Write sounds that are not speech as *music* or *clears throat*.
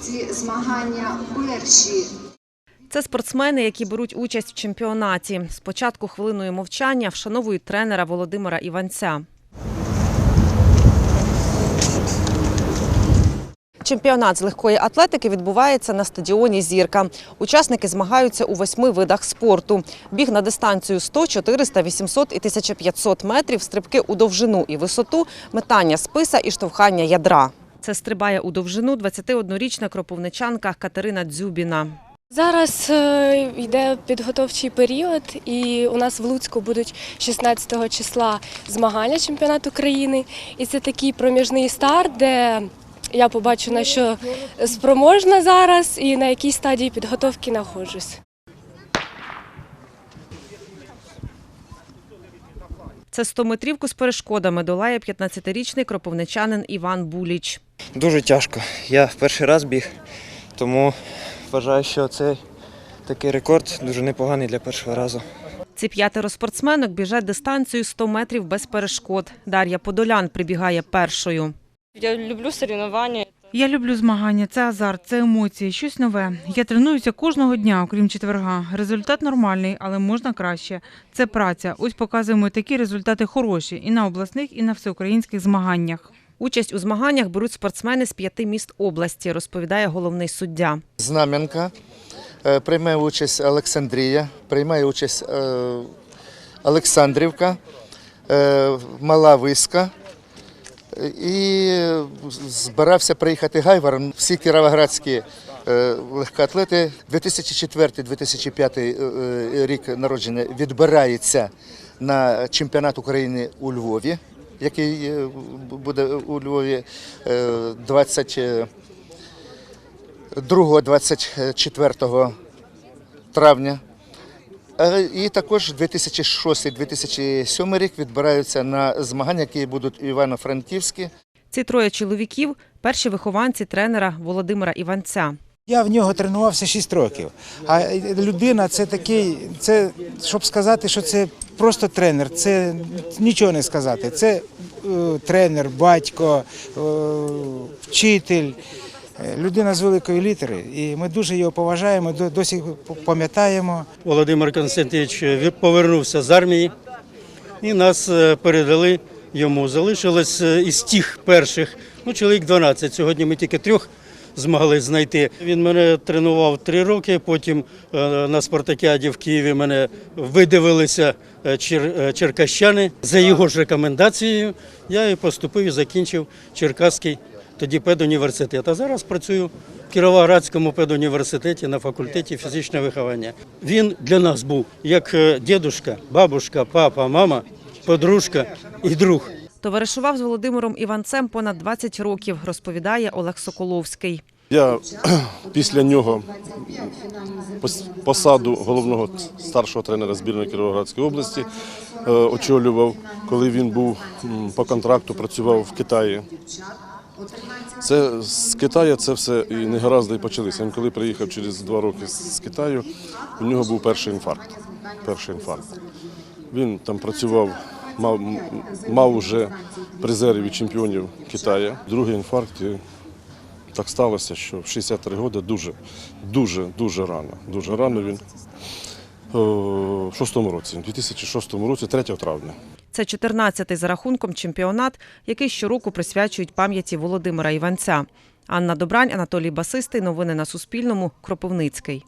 ці змагання перші Це спортсмени, які беруть участь в чемпіонаті. Спочатку хвилиною мовчання вшановують тренера Володимира Іванця. Чемпіонат з легкої атлетики відбувається на стадіоні Зірка. Учасники змагаються у восьми видах спорту: біг на дистанцію 100, 400, 800 і 1500 метрів, стрибки у довжину і висоту, метання списа і штовхання ядра. Це стрибає у довжину 21-річна кропивничанка Катерина Дзюбіна. Зараз е, йде підготовчий період, і у нас в Луцьку будуть 16 числа змагання чемпіонату країни. І це такий проміжний старт, де я побачу на що спроможна зараз і на якій стадії підготовки знаходжусь. Це 100-метрівку з перешкодами долає 15-річний кропивничанин Іван Буліч. Дуже тяжко. Я перший раз біг, тому вважаю, що цей такий рекорд дуже непоганий для першого разу. Ці п'ятеро спортсменок біжать дистанцію 100 метрів без перешкод. Дар'я Подолян прибігає першою. Я люблю соревновання. Я люблю змагання, це азарт, це емоції, щось нове. Я тренуюся кожного дня, окрім четверга. Результат нормальний, але можна краще. Це праця. Ось показуємо такі результати хороші і на обласних, і на всеукраїнських змаганнях. Участь у змаганнях беруть спортсмени з п'яти міст області, розповідає головний суддя. Знам'янка, е, приймає участь Олександрія, приймає участь е, Олександрівка, е, Мала Виска. І збирався приїхати Гайвар. Всі кіровоградські легкоатлети 2004-2005 е, рік народження відбирається на чемпіонат України у Львові, який е, буде у Львові е, 20 2-24 травня. Е, І також 2006-2007 рік відбираються на змагання, які будуть у Івано-Франківські. Ці троє чоловіків перші вихованці тренера Володимира Іванця. Я в нього тренувався 6 років. А людина це такий, це щоб сказати, що це просто тренер, це нічого не сказати. Це е, тренер, батько, е, вчитель, е, людина з великої літери. І ми дуже його поважаємо, до- досі пам'ятаємо. Володимир Константинович повернувся з армії і нас передали йому. Залишилось із тих перших, ну чоловік 12. Сьогодні ми тільки трьох змогли знайти. Він мене тренував три роки. Потім е, на спартакіаді в Києві мене видивилися е, чер- е, черкащани. За його ж рекомендацією я і поступив і закінчив Черкаський тоді педуніверситет. А зараз працюю в Кіровоградському педуніверситеті на факультеті фізичного виховання. Він для нас був як дідушка, бабушка, папа, мама, подружка і друг. Товаришував з Володимиром Іванцем понад 20 років, розповідає Олег Соколовський. Я *clears throat* після нього посаду головного старшого тренера збірної Кіровоградської області е, очолював, коли він був по контракту, працював в Китаї. Це з Китаю це все і негаразди і почалися. Він коли приїхав через два роки з Китаю, у нього був перший інфаркт. Перший інфаркт. Він там працював, мав, мав уже призерів і чемпіонів Китаю. Другий інфаркт. Так сталося, що в 63 роки дуже, дуже, дуже рано. Дуже рано він е, в шостому році, в 2006 році, 3 травня. Це 14-й за рахунком чемпіонат, який щороку присвячують пам'яті Володимира Іванця. Анна Добрань, Анатолій Басистий. Новини на Суспільному. Кропивницький.